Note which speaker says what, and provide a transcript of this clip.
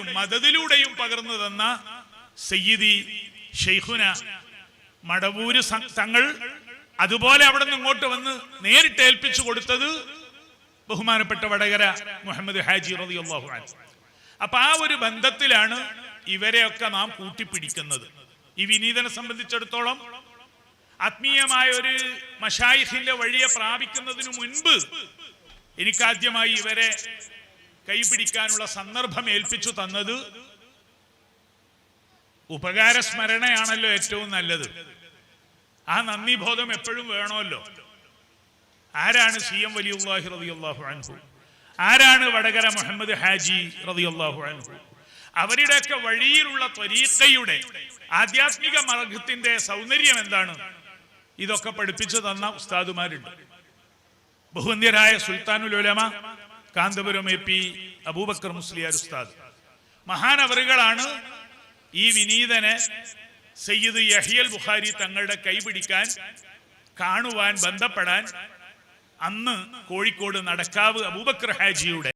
Speaker 1: ഹിബത്തിലൂടെയും മതത്തിലൂടെയും പകർന്നു തന്ന സയ്യിദി ഷെയ്ഖുന മടവൂര് തങ്ങൾ അതുപോലെ അവിടെ നിന്ന് ഇങ്ങോട്ട് വന്ന് നേരിട്ട് ഏൽപ്പിച്ചു കൊടുത്തത് ബഹുമാനപ്പെട്ട വടകര മുഹമ്മദ് ഹാജി റളിയല്ലാഹു അൻഹു. അപ്പൊ ആ ഒരു ബന്ധത്തിലാണ് ഇവരെയൊക്കെ നാം കൂട്ടിപ്പിടിക്കുന്നത്. ഈ വിനീതനെ സംബന്ധിച്ചിടത്തോളം ആത്മീയമായ ഒരു മഷായിഖിന്റെ വഴിയെ പ്രാപിക്കുന്നതിനു മുൻപ് എനിക്കാദ്യമായി ഇവരെ കൈപിടിക്കാനുള്ള സന്ദർഭം ഏൽപ്പിച്ചു തന്നത് ഉപകാര സ്മരണയാണല്ലോ ഏറ്റവും നല്ലത്. ആ നന്ദി ബോധം എപ്പോഴും വേണമല്ലോ. ആരാണ് സി എം വലിയുല്ലാഹി അൻഹു? ആരാണ് വടകര മുഹമ്മദ് ഹാജി റളിയല്ലാഹു അൻഹു? അവരുടെയൊക്കെ വഴിയിലുള്ള ത്വരീക്കയുടെ ആധ്യാത്മിക മാർഗത്തിന്റെ സൗന്ദര്യം എന്താണ്? ഇതൊക്കെ പഠിപ്പിച്ചു തന്ന ഉസ്താദുമാരുണ്ട്. ബഹുവന്യരായ സുൽത്താനുൽ ഉലമ കാന്തപുരം എ പി അബൂബക്കർ മുസ്ലിയാർ ഉസ്താദ്. മഹാനവറുകളാണ് ഈ വിനീതനെ സയ്യിദ് യഹിയൽ ബുഖാരി തങ്ങളുടെ കൈപിടിക്കാൻ കാണുവാൻ ബന്ധപ്പെടാൻ അന്ന് കോഴിക്കോട് നടക്കാവ് അബൂബക്കർ ഹാജിയുടെ